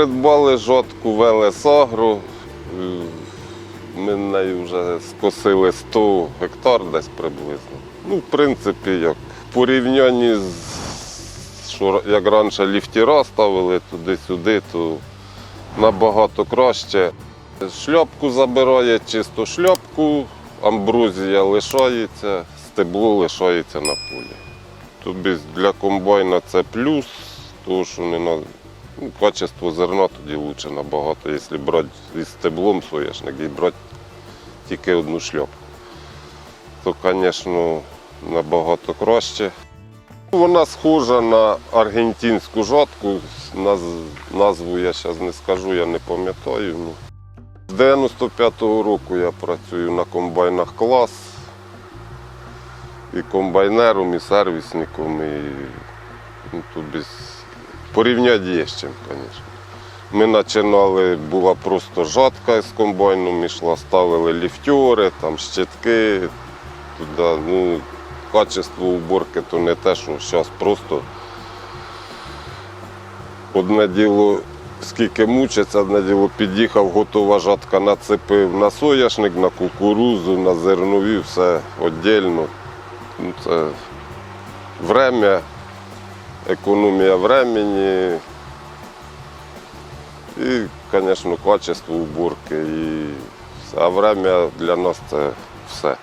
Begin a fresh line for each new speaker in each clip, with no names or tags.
Придбали жодку Велесагру. Е, Ми нею вже скосили 100 гектар десь приблизно. Ну, в принципі, як в порівнянні з що як раніше ліфтіра ставили туди-сюди, то набагато краще. Шльопку забирає чисто шльопку, амбрузія лишається, стебло лишається на полі. Тобі для комбайна це плюс, тому що не качество зерна тоді краще набагато, якщо брати із стеблом соняшник і брати тільки одну шльопку. То, звісно, набагато краще. Вона схожа на аргентинську жатку. Назву я зараз не скажу, я не пам'ятаю. Ну. З 95-го року я працюю на комбайнах клас. І комбайнером, і сервісником, і ну, тут без порівняти є з чим, звісно. Ми починали, була просто жатка з комбайном, йшла, ставили ліфтьори, там щитки. Туди, ну, качество уборки то не те, що зараз просто одне діло, скільки мучиться, одне діло під'їхав, готова жатка нацепив на соняшник, на кукурузу, на зернові, все віддільно. Ну, це время, економія времени і, звісно, качество уборки. І. А время для нас це все.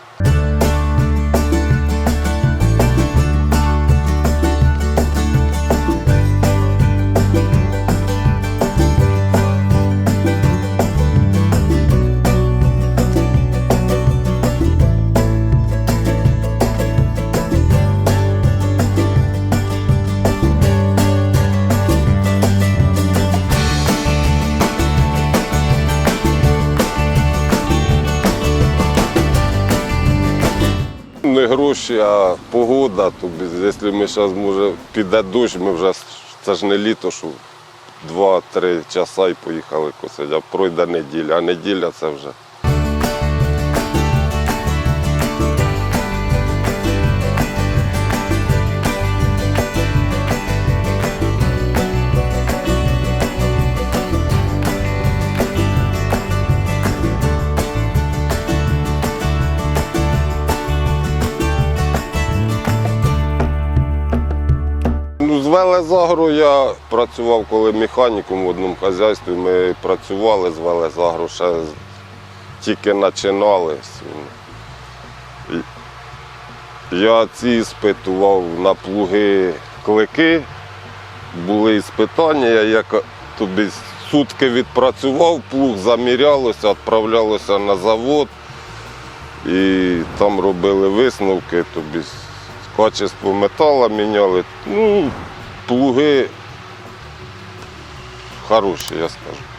Не гроші, а погода. Тобі, якщо ми зараз може піде дощ, ми вже це ж не літо, що два-три часа і поїхали косити, а пройде неділя, а неділя це вже. З Велезагру я працював коли механіком в одному хазяйстві. Ми працювали з Велезагру, ще тільки починали. Я ці іспитував на плуги клики. Були іспитання, я як тобі сутки відпрацював, плуг замірялося, відправлялося на завод. І там робили висновки, тобі качество металу міняли. Ну, плуги хороші, я скажу.